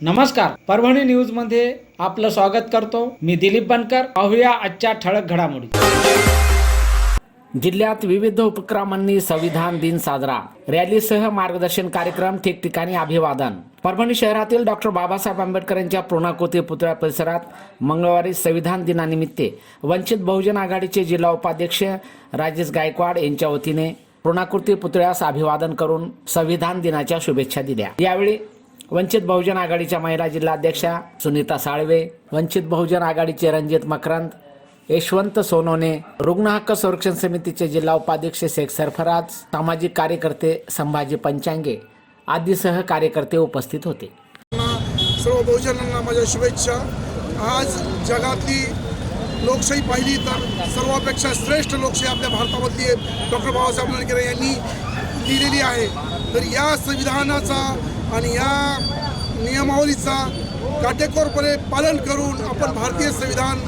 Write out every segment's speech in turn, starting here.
नमस्कार परभणी न्यूजमध्ये आपलं स्वागत करतो. मी दिलीप बनकर. पाहूया आजच्या ठळक घडामोडी. जिल्ह्यात विविध उपक्रमांनी संविधान दिन साजरा. रॅलीसह मार्गदर्शन कार्यक्रम ठिकठिकाणी अभिवादन. परभणी शहरातील डॉक्टर बाबासाहेब आंबेडकर यांच्या पूर्णाकृती पुतळ्या परिसरात मंगळवारी संविधान दिनानिमित्त वंचित बहुजन आघाडीचे जिल्हा उपाध्यक्ष राजेश गायकवाड यांच्या वतीने पूर्णाकृती पुतळ्यास अभिवादन करून संविधान दिनाच्या शुभेच्छा दिल्या. यावेळी वंचित बहुजन आघाडीच्या महिला जिल्हाध्यक्षा सुनीता साळवे वंचित बहुजन आघाडीचे रणजित मकरंद यशवंत सोनोने रुग्ण हक्क संरक्षण समितीचे जिल्हा उपाध्यक्ष शेख सरफराज सामाजिक कार्यकर्ते संभाजी पंचांगे आदीसह कार्यकर्ते उपस्थित होते. सर्व बहुजनांना माझ्या शुभेच्छा. आज जगातली लोकशाही पाहिली तर सर्वापेक्षा श्रेष्ठ लोकशाही आपल्या भारतामधली डॉक्टर बाबासाहेब आंबेडकर यांनी दिलेली आहे. तर या संविधानाचा आणि या नियमावलीचा काटेकोरपणे पालन करून आपण भारतीय संविधान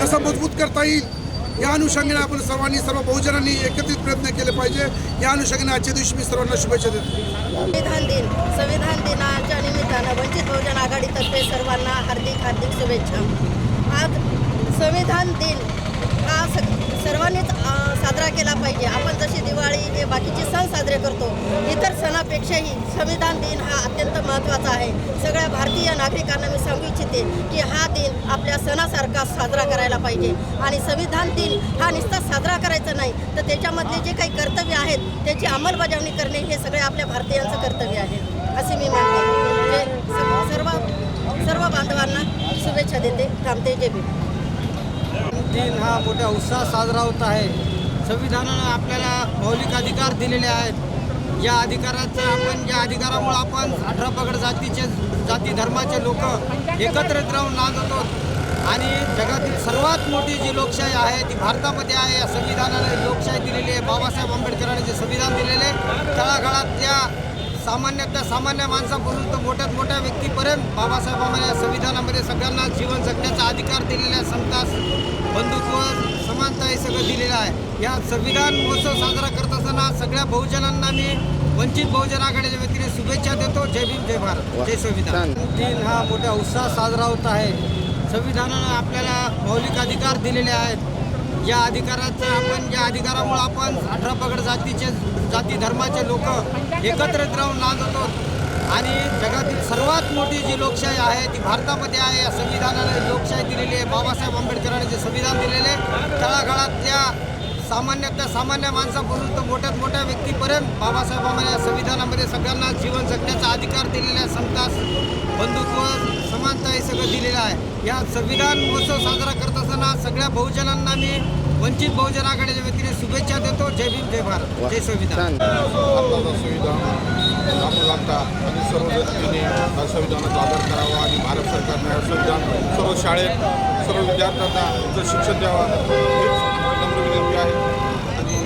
कसं मजबूत करता येईल या अनुषंगाने आपण सर्वांनी सर्व बहुजनांनी एकत्रित प्रयत्न केले पाहिजे. या अनुषंगाने आजच्या दिवशी मी सर्वांना शुभेच्छा देतो. संविधान दिन संविधान दिनाच्या निमित्तानं वंचित बहुजन आघाडीतर्फे सर्वांना हार्दिक हार्दिक शुभेच्छा. आज संविधान दिन हा स सर्वांनीच साजरा केला पाहिजे. आपण जशी दिवाळी हे बाकीचे सण साजरे करतो इतर सणापेक्षाही संविधान दिन हा अत्यंत महत्त्वाचा आहे. सगळ्या भारतीय नागरिकांना मी सांगू इच्छिते की हा दिन आपल्या सणासारखा साजरा करायला पाहिजे. आणि संविधान दिन हा नुसता साजरा करायचा नाही तर त्याच्यामधले जे काही कर्तव्य आहेत त्याची अंमलबजावणी करणे हे सगळे आपल्या भारतीयांचं कर्तव्य आहे. असे मी मानते सर्व सर्व बांधवांना शुभेच्छा देते. थांबते. जे बी दिन हा मोठ्या उत्साहात साजरा होत आहे. संविधानानं आपल्याला मौलिक अधिकार दिलेले आहेत. या अधिकाराचं आपण या अधिकारामुळे आपण अठरा पगड जातीचे जाती धर्माचे लोक एकत्रित राहून होतो. आणि जगातील सर्वात मोठी जी लोकशाही आहे ती भारतामध्ये आहे. या संविधानाने लोकशाही दिलेली आहे. बाबासाहेब आंबेडकरांनी जे संविधान दिलेले आहे तळागाळातल्या सामान्यातल्या सामान्य माणसापासून तर मोठ्यात मोठ्या व्यक्तीपर्यंत बाबासाहेब आम्हाला संविधानामध्ये सगळ्यांना जीवन जगण्याचा अधिकार दिलेला आहे समता बंधुत्व समानता हे सगळं दिलेलं आहे. या संविधान महोत्सव साजरा करत असताना सगळ्या बहुजनांना मी वंचित बहुजन आघाडीच्या वतीने शुभेच्छा देतो जय भीम जय भारत जय संविधान. दिन हा मोठ्या उत्साहात साजरा होत आहे. संविधानानं आपल्याला मौलिक अधिकार दिलेले आहेत. या अधिकाराचं आपण या अधिकारामुळे आपण अठरा पगड जातीचे जाती धर्माचे लोक एकत्रित राहून नांदतो आणि जगातील सर्वात मोठी जी लोकशाही आहे ती भारतामध्ये आहे. या संविधानाने लोकशाही दिलेली आहे. बाबासाहेब आंबेडकरांनी जे संविधान दिलेले आहे तळागाळातल्या सामान्यातल्या सामान्य माणसापासून तर मोठ्यात मोठ्या व्यक्तीपर्यंत बाबासाहेब या संविधानामध्ये सगळ्यांना जीवन जगण्याचा अधिकार दिलेला आहे. समता बंधुत्व समानता हे सगळं दिलेलं आहे. या संविधान महोत्सव साजरा करत असताना सगळ्या बहुजनांना मी वंचित बहुजन आघाडीच्या वतीने शुभेच्छा देतो. जय भीम जय भारत. जय संविधान. लागू लागता आणि सर्व व्यक्तींनी हा संविधानाचा आदर करावा आणि भारत सरकारने हा संविधान सर्व शाळेत सर्व विद्यार्थ्यांना शिक्षण द्यावं. हीच नम्र विनंती आहे. आणि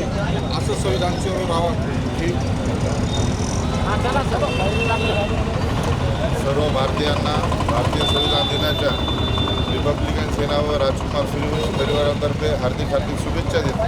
असं संविधान सेवा राहावं. ही सर्व भारतीयांना भारतीय संविधान दिनाच्या रिपब्लिकन सेना व राजकुमार सूर्यवंशी परिवारातर्फे हार्दिक हार्दिक शुभेच्छा देतो.